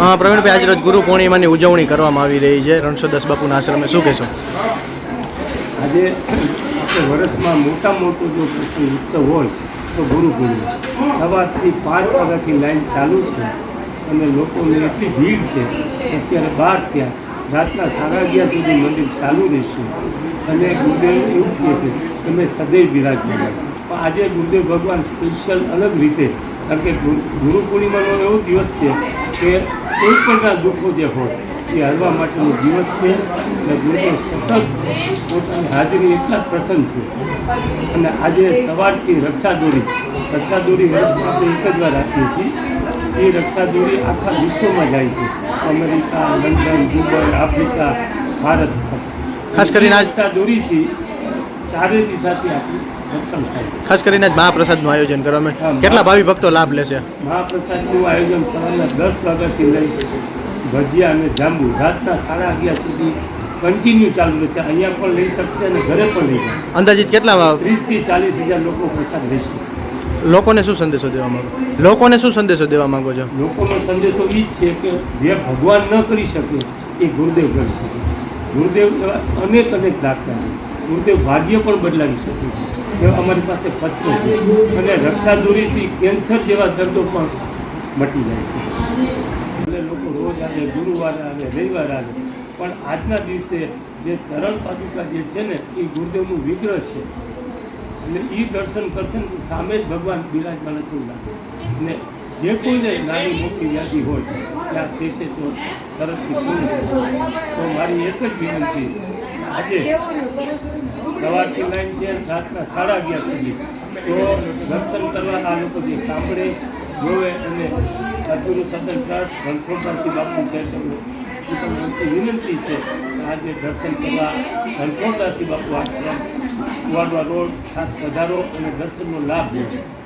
અ, પ્રવીણભાઈ આજ રોજ ગુરુ પૂર્ણિમાની ઉજવણી કરવામાં આવી રહી છે. રણછોડદાસ બાપુના આશ્રમે શું કહેશો? આજે આપણે વર્ષમાં મોટા મોટો જો ઉત્સવ હોય તો ગુરુ પૂર્ણિમા. સવારથી પાંચ વાગ્યાથી લાઈન ચાલુ છે અને લોકોની એટલી ભીડ છે અત્યારે બાર થયા. રાતના સાડા અગિયાર સુધી મંદિર ચાલુ રહેશે. અને ગુરુદેવ એવું કહે છે તમે સદૈવ બિરાજમાન. પણ આજે ગુરુદેવ ભગવાન સ્પેશિયલ અલગ રીતે, કારણ કે ગુરુ પૂર્ણિમાનો એવો દિવસ છે કે કોઈ પણના દુઃખો જે હોય, એ હરવા માટેનો દિવસ છે. અને ગુરુદેવ સતત પોતાની હાજરી એટલા પ્રસન્ન છે. અને આજે સવારથી રક્ષાદોરી રક્ષાદોરી વર્ષમાં આપણે એક જ વાર રાખીએ છીએ. એ રક્ષાદોરી આખા વિશ્વમાં જાય છે. America London Dubai Africa Bharat. ખાસ કરીને આજ- દોરીથી ચારે દિશાથી આપણું રક્ષણ થાય ખાસ કરીને આજ મહાપ્રસાદનું આયોજન કરવામાં કેટલા ભાવિ ભક્તો લાભ લેશે મહાપ્રસાદનું આયોજન સવારના દસ વાગ્યાથી લઈ ભજીયા અને જાંબુ. રાતના સાડા અગિયાર સુધી કન્ટિન્યુ ચાલુ રહેશે. અહીંયા પણ લઈ શકશે અને ઘરે પણ લઈ શકશે. અંદાજિત કેટલા ત્રીસથી ચાલીસ હજાર લોકો પ્રસાદ લેશે. લોકોને શું સંદેશો દેવા માંગો? લોકોને શું સંદેશો દેવા માંગો છો? લોકોનો સંદેશો એ જ છે કે જે ભગવાન ન કરી શકે, એ ગુરુદેવ કરી શકે. ગુરુદેવ એવા અનેક અનેક દાખલા છે. ગુરુદેવ ભાગ્ય પણ બદલાવી શકે છે. એવા અમારી પાસે પત્રો છે. અને રક્ષા દૂરીથી કેન્સર જેવા દર્દો પણ મટી જાય છે. એટલે લોકો રોજ આવે, ગુરુવારે આવે, રવિવારે આવે, પણ આજના દિવસે જે ચરણ પાદુકા જે છે ને, એ ગુરુદેવનું વિગ્રહ છે. એટલે એ દર્શન કરશે ને સામે જ ભગવાન બિરાજમાન છે લાગે ને જે કોઈને નાની મોટી વ્યાધિ હોય, ત્યાં દેશે તો તરતથી પૂર્ણ તો મારી એક જ વિનંતી આજે સવારથી લાઈન છે અને રાતના સાડા અગિયાર સુધી. તો દર્શન કરવા આ લોકો જે સાંભળે, જોવે અને સદગુરુ સદન દાસ રણછોડદાસી બાપુ ચેરિટેબલ તમને વિનંતી છે આજે દર્શન કરવા રણછોડદાસી બાપુ આશ્રમ કુવાડવા રોડ ખાસ વધારો અને દર્શનનો લાભ લો